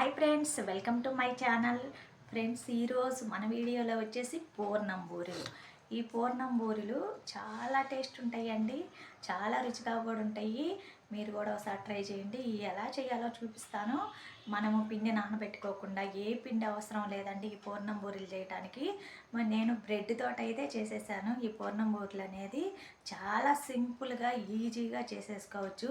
Hi friends welcome to my channel friends ఈరోజు మన వీడియోలో వచ్చేసి పూర్ణం బూరెలు ఈ పూర్ణం బూరెలు చాలా టేస్ట్ ఉంటాయండి. చాలా రుచిగా కూడా ఉంటాయి. మీరు కూడా ఒకసారి ట్రై చేయండి. ఇవి ఎలా చేయాలో చూపిస్తాను. మనము పిండి నానబెట్టుకోకుండా ఏ పిండి అవసరం లేదండి ఈ పూర్ణం బూరెలు చేయడానికి మరి నేను బ్రెడ్ తోట అయితే చేసేసాను. ఈ పూర్ణం బూరెలు అనేది చాలా సింపుల్గా ఈజీగా చేసేసుకోవచ్చు.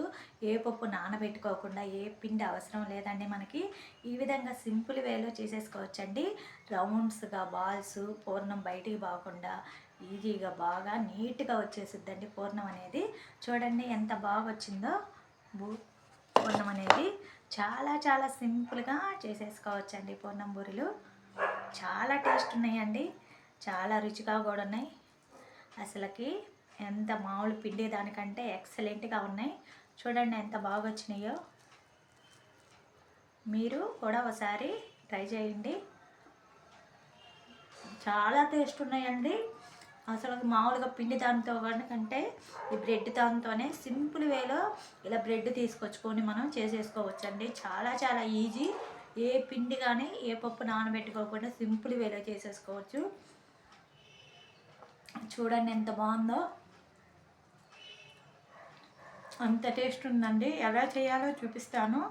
ఏ పప్పు నానబెట్టుకోకుండా ఏ పిండి అవసరం లేదండి మనకి. ఈ విధంగా సింపుల్ వేలో చేసేసుకోవచ్చండి. రౌండ్స్గా బాల్స్ పూర్ణం బయటికి పోకుండా ఈజీగా బాగా నీట్గా వచ్చేసిద్దండి పూర్ణం అనేది. చూడండి ఎంత బాగా వచ్చిందో. బూ పూర్ణం అనేది చాలా చాలా సింపుల్గా చేసేసుకోవచ్చండి పూర్ణం బూరెలు. చాలా టేస్ట్ ఉన్నాయండి. చాలా రుచిగా కూడా ఉన్నాయి. అసలుకి ఎంత మామూలు పిండి దానికంటే ఎక్సలెంట్గా ఉన్నాయి. చూడండి ఎంత బాగా వచ్చినాయో. మీరు కూడా ఒకసారి ట్రై చేయండి. చాలా టేస్ట్ ఉన్నాయండి. అసలు మామూలుగా పిండి దానితో కంటే ఈ బ్రెడ్ దాంతోనే సింపుల్ వేలో ఇలా బ్రెడ్ తీసుకొచ్చుకొని మనం చేసేసుకోవచ్చండి. చాలా చాలా ఈజీ. ఏ పిండి కానీ ఏ పప్పు నానబెట్టుకోకుండా సింపుల్ వేలో చేసేసుకోవచ్చు. చూడండి ఎంత బాగుందో. అంత టేస్ట్ ఉందండి. ఎలా చేయాలో చూపిస్తాను.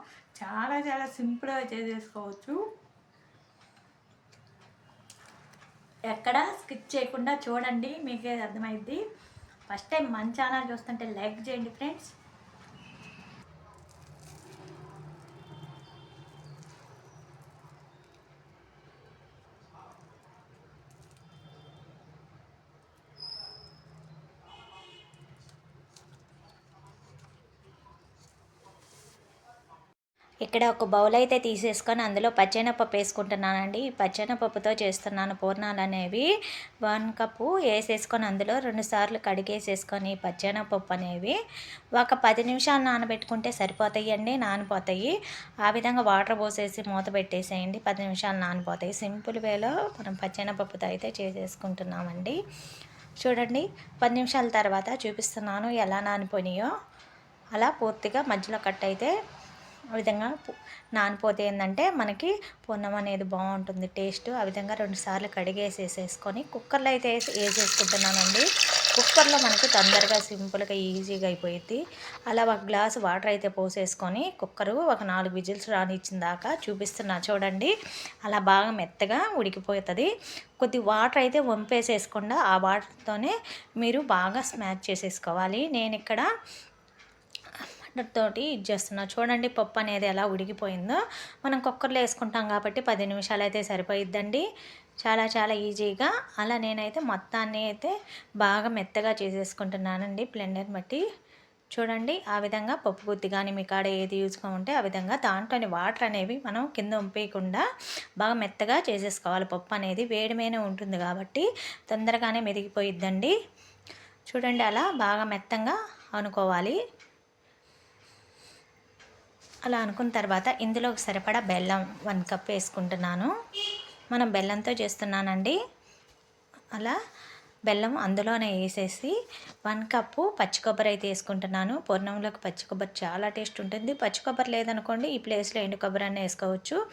చాలా చాలా సింపుల్గా చేసేసుకోవచ్చు. ఎక్కడ స్కిప్ చేయకుండా చూడండి మీకే అర్థమైద్ది. ఫస్ట్ టైం మన ఛానల్ చూస్తుంటే లైక్ చేయండి ఫ్రెండ్స్. ఇక్కడ ఒక బౌల్ అయితే తీసేసుకొని అందులో పచ్చెనపప్పు వేసుకుంటున్నానండి. ఈ పచ్చెనపప్పుతో చేస్తున్నాను పూర్ణాలు అనేవి. వన్ కప్పు వేసేసుకొని అందులో రెండు సార్లు కడిగేసేసుకొని పచ్చెనపప్పు అనేవి. ఒక పది నిమిషాలు నానబెట్టుకుంటే సరిపోతాయి అండి నానిపోతాయి. ఆ విధంగా వాటర్ పోసేసి మూత పెట్టేసేయండి పది నిమిషాలు నానిపోతాయి. సింపుల్ వేలో మనం పచ్చెనపప్పుతో అయితే చేసేసుకుంటున్నామండి. చూడండి పది నిమిషాల తర్వాత చూపిస్తున్నాను ఎలా నానిపోయినాయో. అలా పూర్తిగా మధ్యలో కట్ అయితే విధంగా నానిపోతే ఏంటంటే మనకి పొన్నం అనేది బాగుంటుంది టేస్ట్. ఆ విధంగా రెండు సార్లు కడిగేసేసేసుకొని కుక్కర్లో అయితే వేసేసుకుంటున్నానండి కుక్కర్లో మనకి తొందరగా సింపుల్గా ఈజీగా అయిపోయింది అలా ఒక గ్లాస్ వాటర్ అయితే పోసేసుకొని కుక్కరు ఒక నాలుగు విజిల్స్ రానిచ్చిన దాకా చూపిస్తున్నా చూడండి. అలా బాగా మెత్తగా ఉడికిపోతుంది. కొద్ది వాటర్ అయితే వంపేసేసుకుండా. ఆ వాటర్తోనే మీరు బాగా స్మాచ్ చేసేసుకోవాలి. నేను ఇక్కడ తోటి ఇచ్చేస్తున్నా చూడండి పప్పు అనేది ఎలా ఉడికిపోయిందో. మనం కుక్కర్లో వేసుకుంటాం కాబట్టి పది నిమిషాలు అయితే సరిపోయిద్దండి. చాలా చాలా ఈజీగా. అలా నేనైతే మొత్తాన్ని అయితే బాగా మెత్తగా చేసేసుకుంటున్నానండి బ్లెండర్ బట్టి చూడండి ఆ విధంగా పప్పు గుత్తి కానీ మీ కాడ ఏది యూజ్గా ఉంటే ఆ విధంగా దాంట్లోని వాటర్ అనేవి మనం కింద ఉంపేయకుండా బాగా మెత్తగా చేసేసుకోవాలి. పప్పు అనేది వేడిమైనే ఉంటుంది కాబట్టి తొందరగానే మెదిగిపోయిద్దండి. చూడండి అలా బాగా మెత్తంగా అనుకోవాలి. అలా అనుకున్న తర్వాత ఇందులో సరిపడా బెల్లం వన్ కప్ వేసుకుంటున్నాను. మనం బెల్లంతో చేస్తున్నానండి. అలా బెల్లం అందులోనే వేసేసి వన్ కప్పు పచ్చి కొబ్బరి అయితే వేసుకుంటున్నాను. పూర్ణంలోకి పచ్చి కొబ్బరి చాలా టేస్ట్ ఉంటుంది. పచ్చి కొబ్బరి లేదనుకోండి ఈ ప్లేస్లో ఎండు కొబ్బరి అన్న వేసుకోవచ్చు.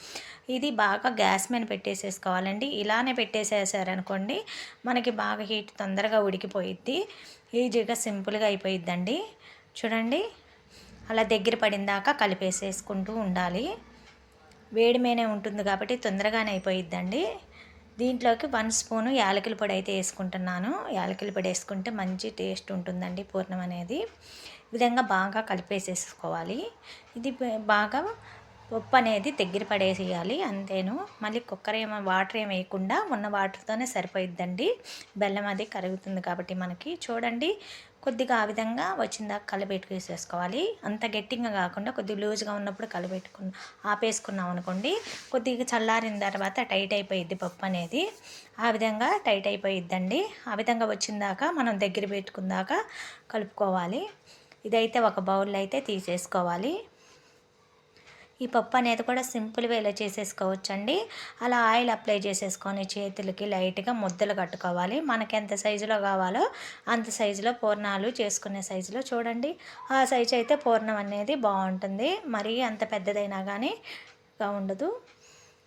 ఇది బాగా గ్యాస్ మీద పెట్టేసేసుకోవాలండి. ఇలానే పెట్టేసేసారనుకోండి మనకి బాగా హీట్ తొందరగా ఉడికిపోయిద్ది. ఈజీగా సింపుల్గా అయిపోయిద్దండి. చూడండి. అలా దగ్గర పడిందాక కలిపేసేసుకుంటూ ఉండాలి. వేడి మీనే ఉంటుంది కాబట్టి తొందరగానే అయిపోయిద్దండి. దీంట్లోకి వన్ స్పూను యాలకుల పొడి అయితే వేసుకుంటున్నాను. యాలకుల పొడి వేసుకుంటే మంచి టేస్ట్ ఉంటుందండి పూర్ణం అనేది. విధంగా బాగా కలిపేసేసుకోవాలి. ఇది బాగా ఉప్పు అనేది దగ్గర పడేసేయాలి అంతేను. మళ్ళీ కుక్కర్ ఏమో వాటర్ ఏమి వేయకుండా ఉన్న వాటర్తోనే సరిపోయిద్దండి. బెల్లం అది కరుగుతుంది కాబట్టి మనకి. చూడండి కొద్దిగా ఆ విధంగా వచ్చిందాక కలిపెట్టుకేసేసుకోవాలి అంత గట్టిగా కాకుండా కొద్దిగా లూజ్గా ఉన్నప్పుడు కలిపెట్టుకున్న ఆపేసుకున్నాం అనుకోండి కొద్దిగా చల్లారిన తర్వాత టైట్ అయిపోయిద్ది పప్పు అనేది. ఆ విధంగా టైట్ అయిపోయిద్దండి. ఆ విధంగా వచ్చిందాక మనం దగ్గర పెట్టుకుందాక కలుపుకోవాలి. ఇదైతే ఒక బౌల్లో అయితే తీసేసుకోవాలి. ఈ పప్పు అనేది కూడా సింపుల్ వేలో చేసేసుకోవచ్చండి. అలా ఆయిల్ అప్లై చేసేసుకొని చేతులకి లైట్గా ముద్దలు కట్టుకోవాలి. మనకి ఎంత సైజులో కావాలో అంత సైజులో పూర్ణాలు చేసుకునే సైజులో చూడండి. ఆ సైజు అయితే పూర్ణం అనేది బాగుంటుంది. మరీ అంత పెద్దదైనా కానీ ఉండదు.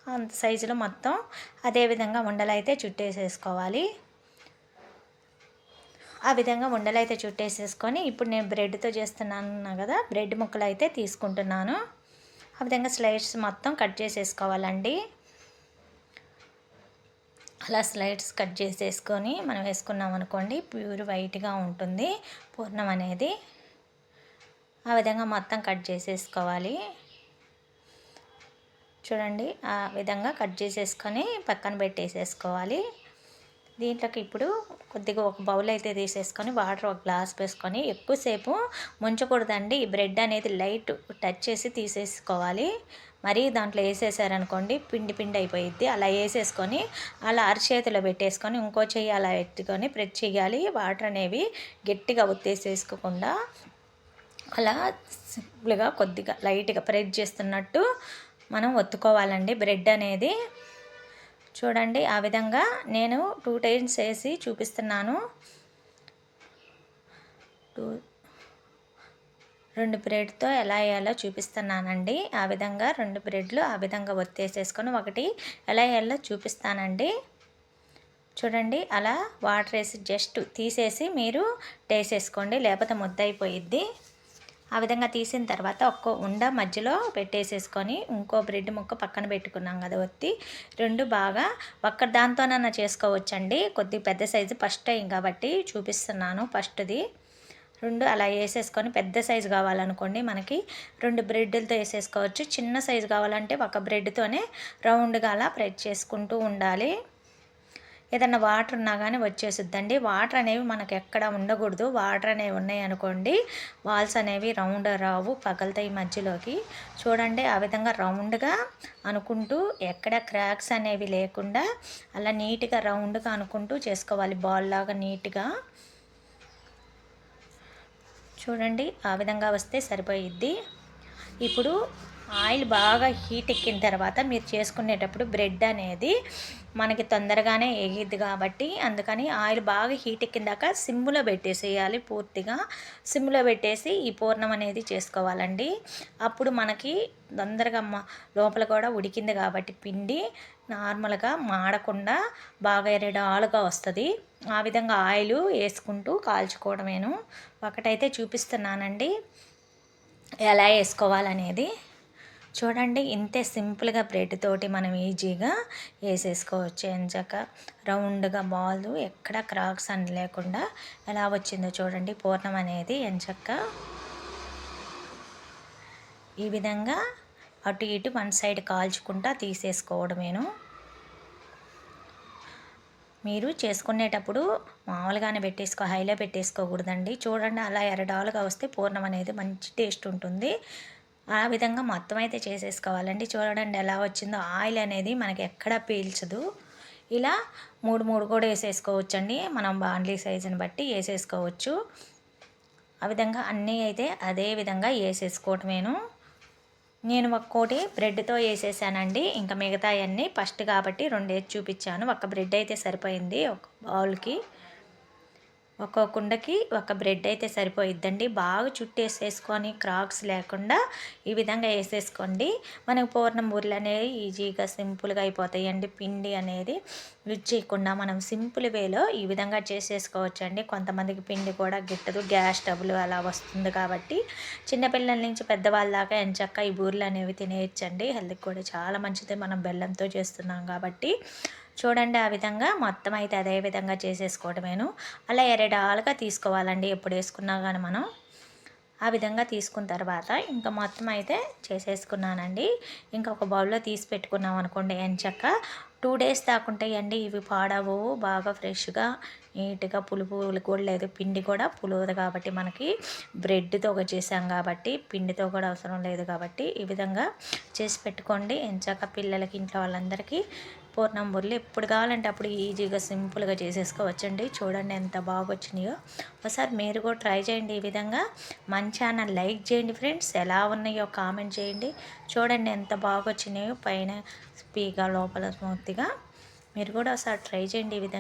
అంత సైజులో మొత్తం అదేవిధంగా ఉండలు అయితే చుట్టేసేసుకోవాలి. ఆ విధంగా ఉండలు అయితే చుట్టేసేసుకొని ఇప్పుడు నేను బ్రెడ్తో చేస్తున్నాను కదా బ్రెడ్ ముక్కలు అయితే తీసుకుంటున్నాను. ఆ విధంగా స్లైడ్స్ మొత్తం కట్ చేసేసుకోవాలండి. అలా స్లైడ్స్ కట్ చేసేసుకొని మనం వేసుకున్నాం అనుకోండి ప్యూర్ వైట్గా ఉంటుంది పూర్ణం అనేది. ఆ విధంగా మొత్తం కట్ చేసేసుకోవాలి. చూడండి ఆ విధంగా కట్ చేసేసుకొని పక్కన పెట్టేసేసుకోవాలి. దీంట్లోకి ఇప్పుడు కొద్దిగా ఒక బౌల్ అయితే తీసేసుకొని వాటర్ ఒక గ్లాస్ వేసుకొని ఎక్కువసేపు ముంచకూడదండి. ఈ బ్రెడ్ అనేది లైట్ టచ్ చేసి తీసేసుకోవాలి. మరీ దాంట్లో వేసేసారనుకోండి పిండి పిండి అయిపోయిద్ది. అలా వేసేసుకొని అలా అరిచేతిలో పెట్టేసుకొని ఇంకో చెయ్యి అలా ఎత్తుకొని ప్రెస్ చేయాలి. వాటర్ అనేవి గట్టిగా ఒత్తేసేసుకోకుండా అలా సింపుల్గా కొద్దిగా లైట్గా ప్రెస్ చేస్తున్నట్టు మనం ఒత్తుకోవాలండి. బ్రెడ్ అనేది చూడండి ఆ విధంగా నేను టూ టైమ్స్ వేసి చూపిస్తున్నాను. టూ రెండు బ్రెడ్తో ఎలా వేయాలో చూపిస్తున్నానండి. ఆ విధంగా రెండు బ్రెడ్లు ఆ విధంగా ఒత్తేసేసుకొని ఒకటి ఎలా వేయాలో చూపిస్తానండి. చూడండి అలా వాటర్ వేసి జస్ట్ తీసేసి మీరు టేసేసుకోండి లేకపోతే ముద్ద అయిపోయిద్ది ఆ విధంగా తీసిన తర్వాత ఒక్కో ఉండ మధ్యలో పెట్టేసేసుకొని ఇంకో బ్రెడ్ ముక్క పక్కన పెట్టుకున్నాం కదా ఒత్తి. రెండు బాగా ఒక్క దాంతోనన్నా చేసుకోవచ్చండి. కొద్ది పెద్ద సైజు ఫస్ట్ టైం కాబట్టి చూపిస్తున్నాను ఫస్ట్ది. రెండు అలా వేసేసుకొని పెద్ద సైజు కావాలనుకోండి మనకి రెండు బ్రెడ్లతో వేసేసుకోవచ్చు. చిన్న సైజు కావాలంటే ఒక బ్రెడ్తోనే రౌండ్గా అలా ప్రెడ్ చేసుకుంటూ ఉండాలి. ఏదన్నా వాటర్ ఉన్నా కానీ వచ్చేసిద్దండి. వాటర్ అనేవి మనకు ఎక్కడ ఉండకూడదు. వాటర్ అనేవి ఉన్నాయి అనుకోండి వాల్స్ అనేవి రౌండ్ రావు పగలుతాయి మధ్యలోకి. చూడండి ఆ విధంగా రౌండ్గా అనుకుంటూ ఎక్కడ క్రాక్స్ అనేవి లేకుండా అలా నీట్గా రౌండ్గా అనుకుంటూ చేసుకోవాలి. బాల్ లాగా నీట్గా చూడండి ఆ విధంగా వస్తే సరిపోయిద్ది. ఇప్పుడు ఆయిల్ బాగా హీట్ ఎక్కిన తర్వాత మీరు చేసుకునేటప్పుడు బ్రెడ్ అనేది మనకి తొందరగానే ఎగిద్ది కాబట్టి అందుకని ఆయిల్ బాగా హీట్ ఎక్కిందాక సిమ్లో పెట్టేసేయాలి పూర్తిగా. సిమ్లో పెట్టేసి ఈ పూర్ణం అనేది చేసుకోవాలండి. అప్పుడు మనకి తొందరగా లోపల కూడా ఉడికింది కాబట్టి పిండి నార్మల్గా మాడకుండా బాగా ఎరడాలుగా వస్తుంది. ఆ విధంగా ఆయిల్ వేసుకుంటూ కాల్చుకోవడమేను. ఒకటైతే చూపిస్తున్నానండి. ఎలా వేసుకోవాలనేది. చూడండి ఇంతే సింపుల్గా బ్రెడ్ తోటి మనం ఈజీగా వేసేసుకోవచ్చు. ఎంచక రౌండ్గా బాల్ ఎక్కడ క్రాక్స్ అని లేకుండా ఎలా వచ్చిందో చూడండి పూర్ణం అనేది ఎంచక్క. ఈ విధంగా అటు ఇటు వన్ సైడ్ కాల్చుకుంటా తీసేసుకోవడమేను. మీరు చేసుకునేటప్పుడు మామూలుగానే పెట్టేసుకో హైలో పెట్టేసుకోకూడదండి. చూడండి అలా ఎరడాలుగా వస్తే పూర్ణం అనేది మంచి టేస్ట్ ఉంటుంది. ఆ విధంగా మొత్తం అయితే చేసేసుకోవాలండి. చూడండి ఎలా వచ్చిందో. ఆయిల్ అనేది మనకి ఎక్కడ పీల్చదు. ఇలా మూడు మూడు కూడా వేసేసుకోవచ్చండి. మనం బాండ్లీ సైజుని బట్టి వేసేసుకోవచ్చు. ఆ విధంగా అన్నీ అయితే అదే విధంగా వేసేసుకోవటమేను. నేను ఒక్కోటి బ్రెడ్తో వేసేసానండి. ఇంకా మిగతా అన్నీ ఫస్ట్ కాబట్టి రెండు వేసి చూపించాను. ఒక బ్రెడ్ అయితే సరిపోయింది ఒక బౌల్కి. ఒక కుండకి ఒక బ్రెడ్ అయితే సరిపోయిద్దండి. బాగా చుట్టేసేసుకొని క్రాక్స్ లేకుండా ఈ విధంగా వేసేసుకోండి. మనకు పూర్ణం బూరెలు అనేవి ఈజీగా సింపుల్గా అయిపోతాయండి. పిండి అనేది యూజ్ చేయకుండా మనం సింపుల్ వేలో ఈ విధంగా చేసేసుకోవచ్చు అండి కొంతమందికి పిండి కూడా గిట్టదు గ్యాస్ డబ్బులు అలా వస్తుంది కాబట్టి. చిన్నపిల్లల నుంచి పెద్దవాళ్ళ దాకా ఎంచక్క ఈ బూరెలు అనేవి తినేయచ్చండి. హెల్త్కి కూడా చాలా మంచిది. మనం బెల్లంతో చేస్తున్నాం కాబట్టి. చూడండి ఆ విధంగా మొత్తం అయితే అదే విధంగా చేసేసుకోవడమేను. అలా ఎరడాలుగా తీసుకోవాలండి ఎప్పుడు వేసుకున్నా కానీ మనం. ఆ విధంగా తీసుకున్న తర్వాత ఇంకా మొత్తం అయితే చేసేసుకున్నానండి. ఇంకా ఒక బౌల్లో తీసి పెట్టుకున్నాం అనుకోండి ఎంచక్క. టూ డేస్ దాకుంటాయండి. ఇవి పాడవు. బాగా ఫ్రెష్గా నీట్గా పులుపు కూడా లేదు. పిండి కూడా పులువదు కాబట్టి మనకి బ్రెడ్తో చేసాం కాబట్టి పిండితో కూడా అవసరం లేదు కాబట్టి ఈ విధంగా చేసి పెట్టుకోండి. ఎంచాక పిల్లలకి ఇంట్లో వాళ్ళందరికీ పూర్ణం బుర్లు ఎప్పుడు కావాలంటే అప్పుడు ఈజీగా సింపుల్గా చేసేసుకోవచ్చండి. చూడండి ఎంత బాగా వచ్చినాయో. ఒకసారి మీరు కూడా ట్రై చేయండి ఈ విధంగా. మన ఛానల్ లైక్ చేయండి ఫ్రెండ్స్. ఎలా ఉన్నాయో కామెంట్ చేయండి. చూడండి ఎంత బాగా వచ్చినాయో. పైన స్పీగా లోపల స్మూత్గా మీరు కూడా ఒకసారి ట్రై చేయండి ఈ విధంగా.